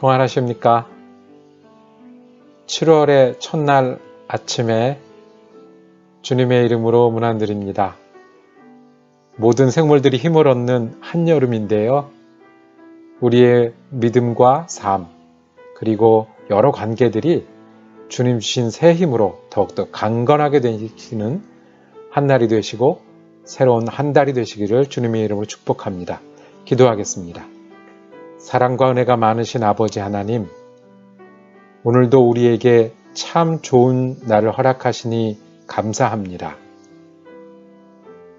평안하십니까? 7월의 첫날 아침에 주님의 이름으로 문안드립니다. 모든 생물들이 힘을 얻는 한여름인데요. 우리의 믿음과 삶, 그리고 여러 관계들이 주님 주신 새 힘으로 더욱더 강건하게 되시는 한 날이 되시고 새로운 한 달이 되시기를 주님의 이름으로 축복합니다. 기도하겠습니다. 사랑과 은혜가 많으신 아버지 하나님, 오늘도 우리에게 참 좋은 날을 허락하시니 감사합니다.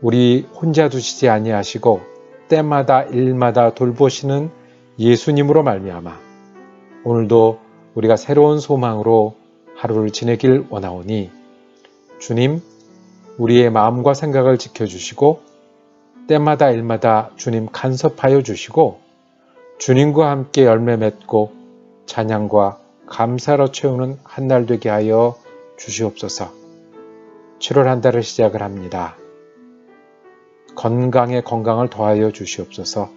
우리 혼자 두시지 아니하시고 때마다 일마다 돌보시는 예수님으로 말미암아 오늘도 우리가 새로운 소망으로 하루를 지내길 원하오니 주님 우리의 마음과 생각을 지켜주시고 때마다 일마다 주님 간섭하여 주시고 주님과 함께 열매 맺고 찬양과 감사로 채우는 한 날 되게 하여 주시옵소서. 7월 한 달을 시작을 합니다. 건강에 건강을 더하여 주시옵소서.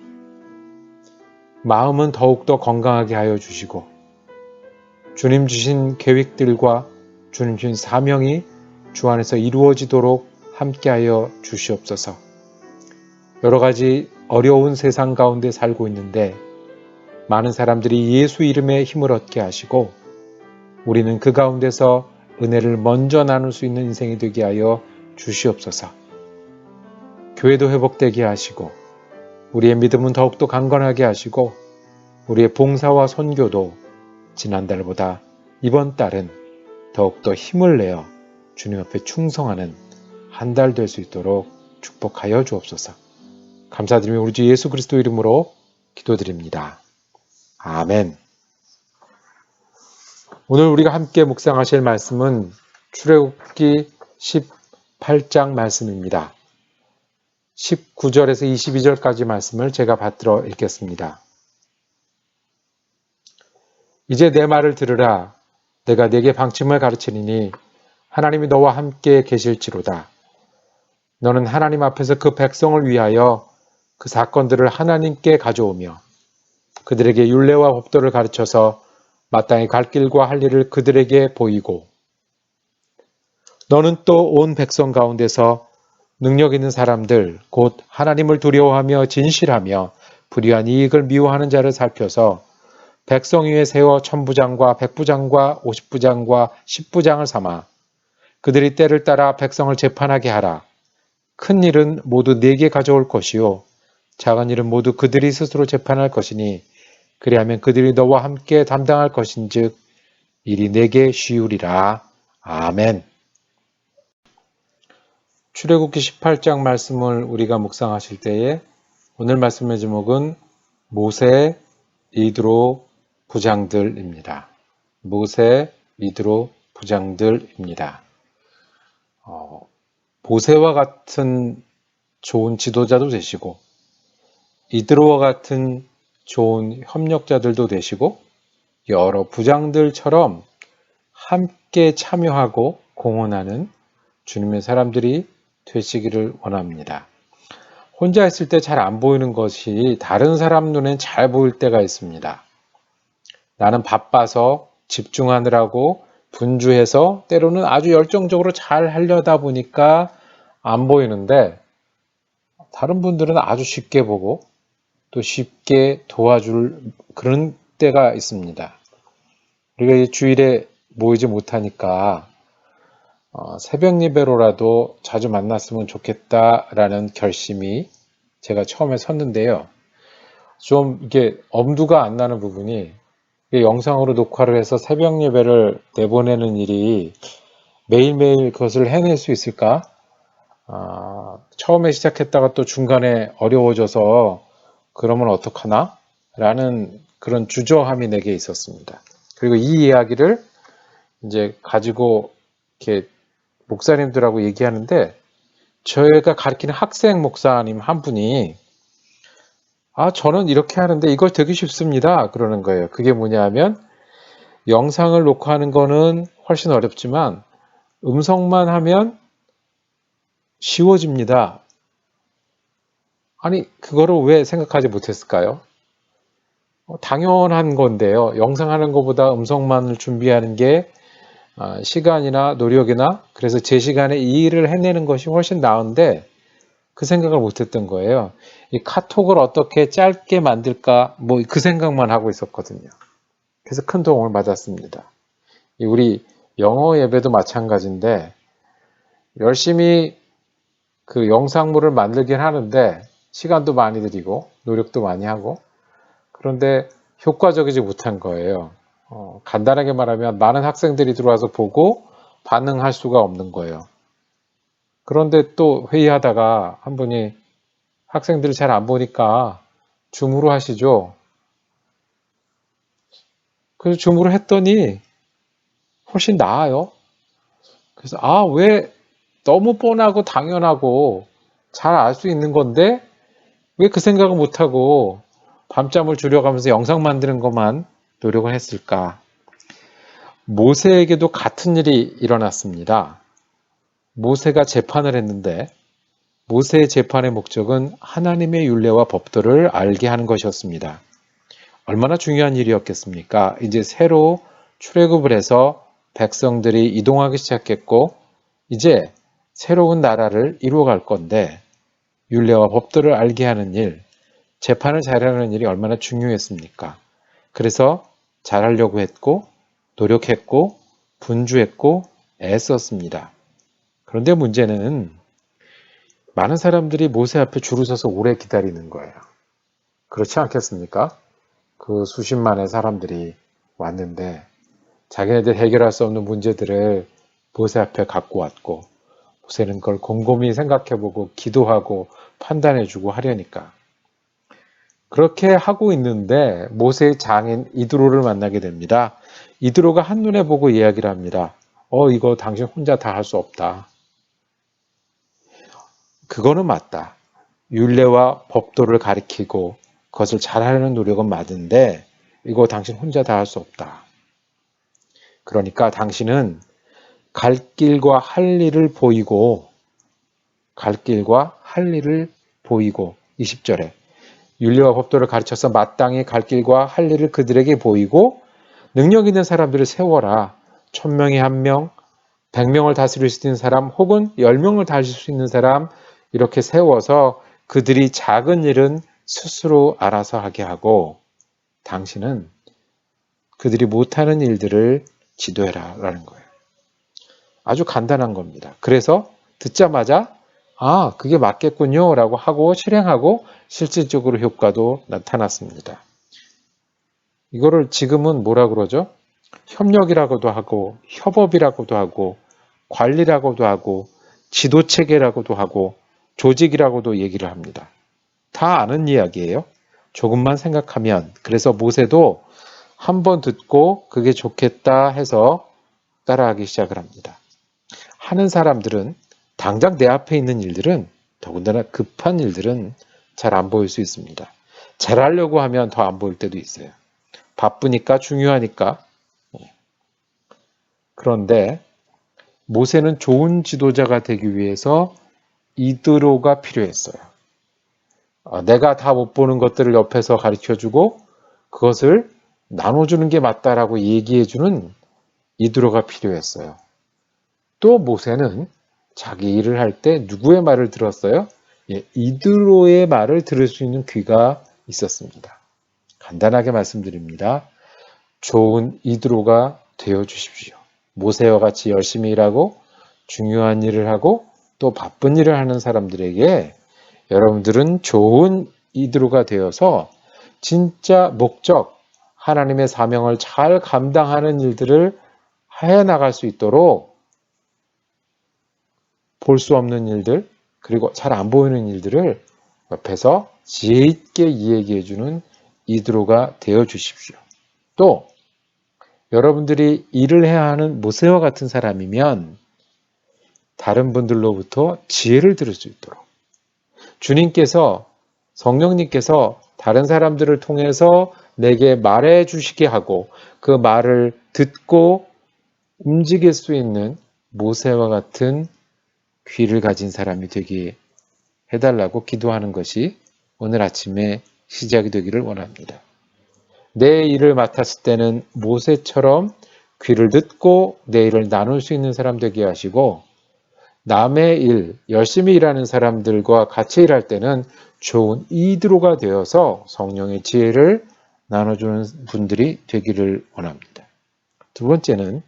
마음은 더욱더 건강하게 하여 주시고 주님 주신 계획들과 주님 주신 사명이 주 안에서 이루어지도록 함께하여 주시옵소서. 여러 가지 어려운 세상 가운데 살고 있는데 많은 사람들이 예수 이름에 힘을 얻게 하시고 우리는 그 가운데서 은혜를 먼저 나눌 수 있는 인생이 되게 하여 주시옵소서. 교회도 회복되게 하시고 우리의 믿음은 더욱더 강건하게 하시고 우리의 봉사와 선교도 지난달보다 이번 달은 더욱더 힘을 내어 주님 앞에 충성하는 한 달 될 수 있도록 축복하여 주옵소서. 감사드리며 우리 주 예수 그리스도 이름으로 기도드립니다. 아멘. 오늘 우리가 함께 묵상하실 말씀은 출애굽기 18장 말씀입니다. 19절에서 22절까지 말씀을 제가 받들어 읽겠습니다. 이제 내 말을 들으라. 내가 네게 방침을 가르치리니 하나님이 너와 함께 계실지로다. 너는 하나님 앞에서 그 백성을 위하여 그 사건들을 하나님께 가져오며 그들에게 율례와 법도를 가르쳐서 마땅히 갈 길과 할 일을 그들에게 보이고 너는 또 온 백성 가운데서 능력 있는 사람들 곧 하나님을 두려워하며 진실하며 불의한 이익을 미워하는 자를 살펴서 백성 위에 세워 천부장과 백부장과 오십부장과 십부장을 삼아 그들이 때를 따라 백성을 재판하게 하라. 큰 일은 모두 내게 가져올 것이요 작은 일은 모두 그들이 스스로 재판할 것이니 그리하면 그들이 너와 함께 담당할 것인즉 일이 내게 쉬우리라. 아멘. 출애굽기 18장 말씀을 우리가 묵상하실 때에 오늘 말씀의 제목은 모세, 이드로, 부장들입니다. 모세, 이드로, 부장들입니다. 어, 모세와 같은 좋은 지도자도 되시고 이드로와 같은 좋은 협력자들도 되시고 여러 부장들처럼 함께 참여하고 공헌하는 주님의 사람들이 되시기를 원합니다. 혼자 있을 때 잘 안 보이는 것이 다른 사람 눈엔 잘 보일 때가 있습니다. 나는 바빠서 집중하느라고 분주해서 때로는 아주 열정적으로 잘 하려다 보니까 안 보이는데 다른 분들은 아주 쉽게 보고 또 쉽게 도와줄 그런 때가 있습니다. 우리가 주일에 모이지 못하니까 어, 새벽 예배로라도 자주 만났으면 좋겠다라는 결심이 제가 처음에 섰는데요. 좀 이게 엄두가 안 나는 부분이 영상으로 녹화를 해서 새벽 예배를 내보내는 일이 매일매일 그것을 해낼 수 있을까? 아, 처음에 시작했다가 또 중간에 어려워져서 그러면 어떡하나? 라는 그런 주저함이 내게 있었습니다. 그리고 이 이야기를 이제 가지고 이렇게 목사님들하고 얘기하는데 저희가 가르치는 학생 목사님 한 분이 아 저는 이렇게 하는데 이걸 되게 쉽습니다 그러는 거예요. 그게 뭐냐면 영상을 녹화하는 거는 훨씬 어렵지만 음성만 하면 쉬워집니다. 아니 그거를 왜 생각하지 못했을까요? 어, 당연한 건데요. 영상하는 것보다 음성만을 준비하는 게 아, 시간이나 노력이나 그래서 제 시간에 이 일을 해내는 것이 훨씬 나은데 그 생각을 못했던 거예요. 이 카톡을 어떻게 짧게 만들까 뭐 그 생각만 하고 있었거든요. 그래서 큰 도움을 받았습니다. 이 우리 영어 예배도 마찬가지인데 열심히 그 영상물을 만들긴 하는데 시간도 많이 들이고 노력도 많이 하고 그런데 효과적이지 못한 거예요. 어, 간단하게 말하면 많은 학생들이 들어와서 보고 반응할 수가 없는 거예요. 그런데 또 회의하다가 한 분이 학생들을 잘 안 보니까 줌으로 하시죠. 그래서 줌으로 했더니 훨씬 나아요. 그래서 아, 왜 너무 뻔하고 당연하고 잘 알 수 있는 건데 왜 그 생각을 못하고 밤잠을 줄여가면서 영상 만드는 것만 노력을 했을까? 모세에게도 같은 일이 일어났습니다. 모세가 재판을 했는데 모세의 재판의 목적은 하나님의 윤례와 법도를 알게 하는 것이었습니다. 얼마나 중요한 일이었겠습니까? 이제 새로 출애굽을 해서 백성들이 이동하기 시작했고 이제 새로운 나라를 이루어갈 건데 윤례와 법도를 알게 하는 일, 재판을 잘하는 일이 얼마나 중요했습니까? 그래서 잘하려고 했고 노력했고 분주했고 애썼습니다. 그런데 문제는 많은 사람들이 모세 앞에 줄을 서서 오래 기다리는 거예요. 그렇지 않겠습니까? 그 수십만의 사람들이 왔는데 자기네들 해결할 수 없는 문제들을 모세 앞에 갖고 왔고 모세는 그걸 곰곰이 생각해보고 기도하고 판단해주고 하려니까 그렇게 하고 있는데 모세의 장인 이드로를 만나게 됩니다. 이드로가 한눈에 보고 이야기를 합니다. 어 이거 당신 혼자 다 할 수 없다. 그거는 맞다. 윤례와 법도를 가리키고 그것을 잘하려는 노력은 맞은데 이거 당신 혼자 다 할 수 없다. 그러니까 당신은 갈 길과 할 일을 보이고 갈 길과 할 일을 보이고 20절에 윤리와 법도를 가르쳐서 마땅히 갈 길과 할 일을 그들에게 보이고 능력 있는 사람들을 세워라. 천명에 한 명, 백명을 다스릴 수 있는 사람 혹은 열 명을 다스릴 수 있는 사람 이렇게 세워서 그들이 작은 일은 스스로 알아서 하게 하고 당신은 그들이 못하는 일들을 지도해라 라는 거예요. 아주 간단한 겁니다. 그래서 듣자마자 아, 그게 맞겠군요 라고 하고 실행하고 실질적으로 효과도 나타났습니다. 이거를 지금은 뭐라 그러죠? 협력이라고도 하고 협업이라고도 하고 관리라고도 하고 지도체계라고도 하고 조직이라고도 얘기를 합니다. 다 아는 이야기예요. 조금만 생각하면 그래서 모세도 한번 듣고 그게 좋겠다 해서 따라하기 시작을 합니다. 하는 사람들은 당장 내 앞에 있는 일들은 더군다나 급한 일들은 잘 안 보일 수 있습니다. 잘하려고 하면 더 안 보일 때도 있어요. 바쁘니까 중요하니까. 예. 그런데 모세는 좋은 지도자가 되기 위해서 이드로가 필요했어요. 아, 내가 다 못 보는 것들을 옆에서 가르쳐 주고 그것을 나눠주는 게 맞다라고 얘기해 주는 이드로가 필요했어요. 또 모세는 자기 일을 할 때 누구의 말을 들었어요? 예, 이드로의 말을 들을 수 있는 귀가 있었습니다. 간단하게 말씀드립니다. 좋은 이드로가 되어 주십시오. 모세와 같이 열심히 일하고 중요한 일을 하고 또 바쁜 일을 하는 사람들에게 여러분들은 좋은 이드로가 되어서 진짜 목적, 하나님의 사명을 잘 감당하는 일들을 해 나갈 수 있도록 볼 수 없는 일들, 그리고 잘 안 보이는 일들을 옆에서 지혜 있게 이야기해 주는 이드로가 되어 주십시오. 또 여러분들이 일을 해야 하는 모세와 같은 사람이면 다른 분들로부터 지혜를 들을 수 있도록 주님께서 성령님께서 다른 사람들을 통해서 내게 말해 주시게 하고 그 말을 듣고 움직일 수 있는 모세와 같은 귀를 가진 사람이 되게 해달라고 기도하는 것이 오늘 아침에 시작이 되기를 원합니다. 내 일을 맡았을 때는 모세처럼 귀를 듣고 내 일을 나눌 수 있는 사람 되게 하시고 남의 일, 열심히 일하는 사람들과 같이 일할 때는 좋은 이드로가 되어서 성령의 지혜를 나눠주는 분들이 되기를 원합니다. 두 번째는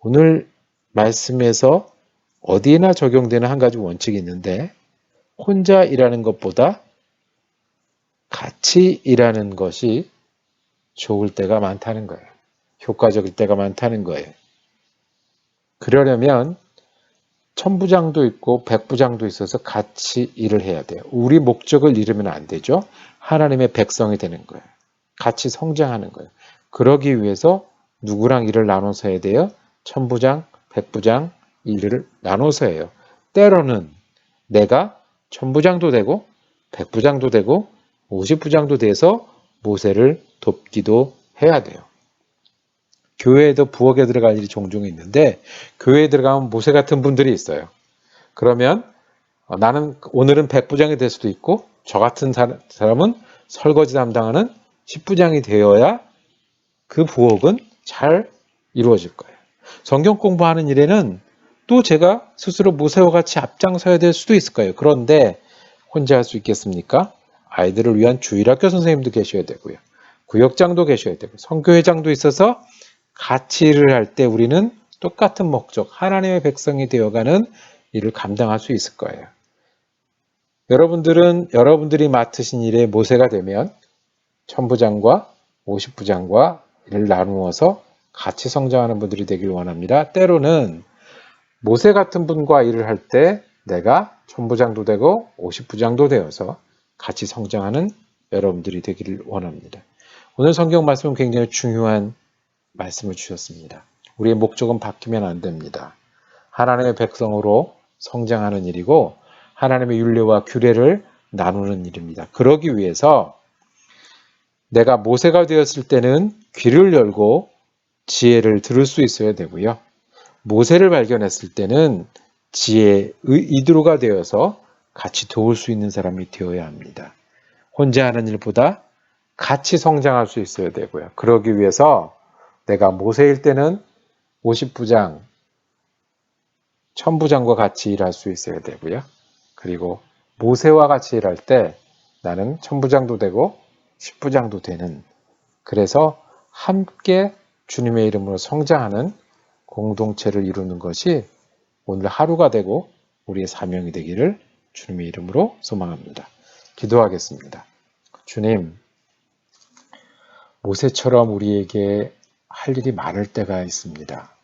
오늘 말씀에서 어디에나 적용되는 한 가지 원칙이 있는데 혼자 일하는 것보다 같이 일하는 것이 좋을 때가 많다는 거예요. 효과적일 때가 많다는 거예요. 그러려면 천부장도 있고 백부장도 있어서 같이 일을 해야 돼요. 우리 목적을 잃으면 안 되죠. 하나님의 백성이 되는 거예요. 같이 성장하는 거예요. 그러기 위해서 누구랑 일을 나눠서 해야 돼요? 천부장, 백부장 일을 나눠서 해요. 때로는 내가 천부장도 되고 백부장도 되고 오십부장도 돼서 모세를 돕기도 해야 돼요. 교회에도 부엌에 들어갈 일이 종종 있는데 교회에 들어가면 모세 같은 분들이 있어요. 그러면 어, 나는 오늘은 백부장이 될 수도 있고 저 같은 사람은 설거지 담당하는 십부장이 되어야 그 부엌은 잘 이루어질 거예요. 성경 공부하는 일에는 또 제가 스스로 모세와 같이 앞장서야 될 수도 있을 거예요. 그런데 혼자 할 수 있겠습니까? 아이들을 위한 주일학교 선생님도 계셔야 되고요. 구역장도 계셔야 되고 성교회장도 있어서 같이 일을 할 때 우리는 똑같은 목적, 하나님의 백성이 되어가는 일을 감당할 수 있을 거예요. 여러분들은 여러분들이 맡으신 일에 모세가 되면 천부장과 오십부장과 일을 나누어서 같이 성장하는 분들이 되길 원합니다. 때로는 모세 같은 분과 일을 할 때 내가 천부장도 되고 오십부장도 되어서 같이 성장하는 여러분들이 되기를 원합니다. 오늘 성경 말씀은 굉장히 중요한 말씀을 주셨습니다. 우리의 목적은 바뀌면 안 됩니다. 하나님의 백성으로 성장하는 일이고 하나님의 윤례와 규례를 나누는 일입니다. 그러기 위해서 내가 모세가 되었을 때는 귀를 열고 지혜를 들을 수 있어야 되고요. 모세를 발견했을 때는 지혜의 이드로가 되어서 같이 도울 수 있는 사람이 되어야 합니다. 혼자 하는 일보다 같이 성장할 수 있어야 되고요. 그러기 위해서 내가 모세일 때는 50부장, 1000부장과 같이 일할 수 있어야 되고요. 그리고 모세와 같이 일할 때 나는 1000부장도 되고 10부장도 되는 그래서 함께 주님의 이름으로 성장하는 공동체를 이루는 것이 오늘 하루가 되고 우리의 사명이 되기를 주님의 이름으로 소망합니다. 기도하겠습니다. 주님, 모세처럼 우리에게 할 일이 많을 때가 있습니다.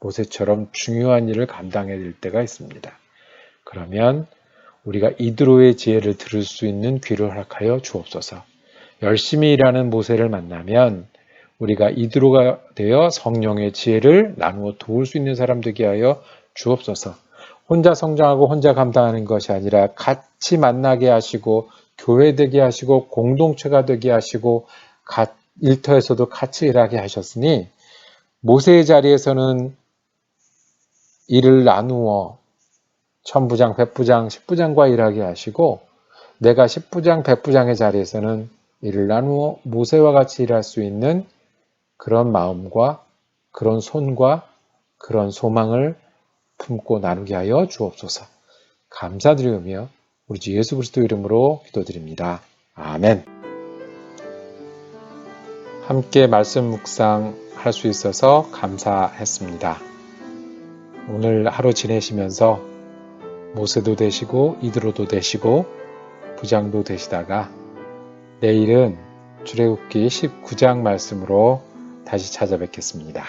모세처럼 중요한 일을 감당해야 될 때가 있습니다. 그러면 우리가 이드로의 지혜를 들을 수 있는 귀를 허락하여 주옵소서. 열심히 일하는 모세를 만나면 우리가 이드로가 되어 성령의 지혜를 나누어 도울 수 있는 사람 되게 하여 주옵소서. 혼자 성장하고 혼자 감당하는 것이 아니라 같이 만나게 하시고 교회 되게 하시고 공동체가 되게 하시고 일터에서도 같이 일하게 하셨으니 모세의 자리에서는 일을 나누어 천부장, 백부장, 십부장과 일하게 하시고 내가 십부장, 백부장의 자리에서는 일을 나누어 모세와 같이 일할 수 있는 그런 마음과 그런 손과 그런 소망을 품고 나누게 하여 주옵소서. 감사드리며 우리 주 예수 그리스도 이름으로 기도드립니다. 아멘. 함께 말씀 묵상 할 수 있어서 감사했습니다. 오늘 하루 지내시면서 모세도 되시고 이드로도 되시고 부장도 되시다가 내일은 출애굽기 19장 말씀으로 다시 찾아뵙겠습니다.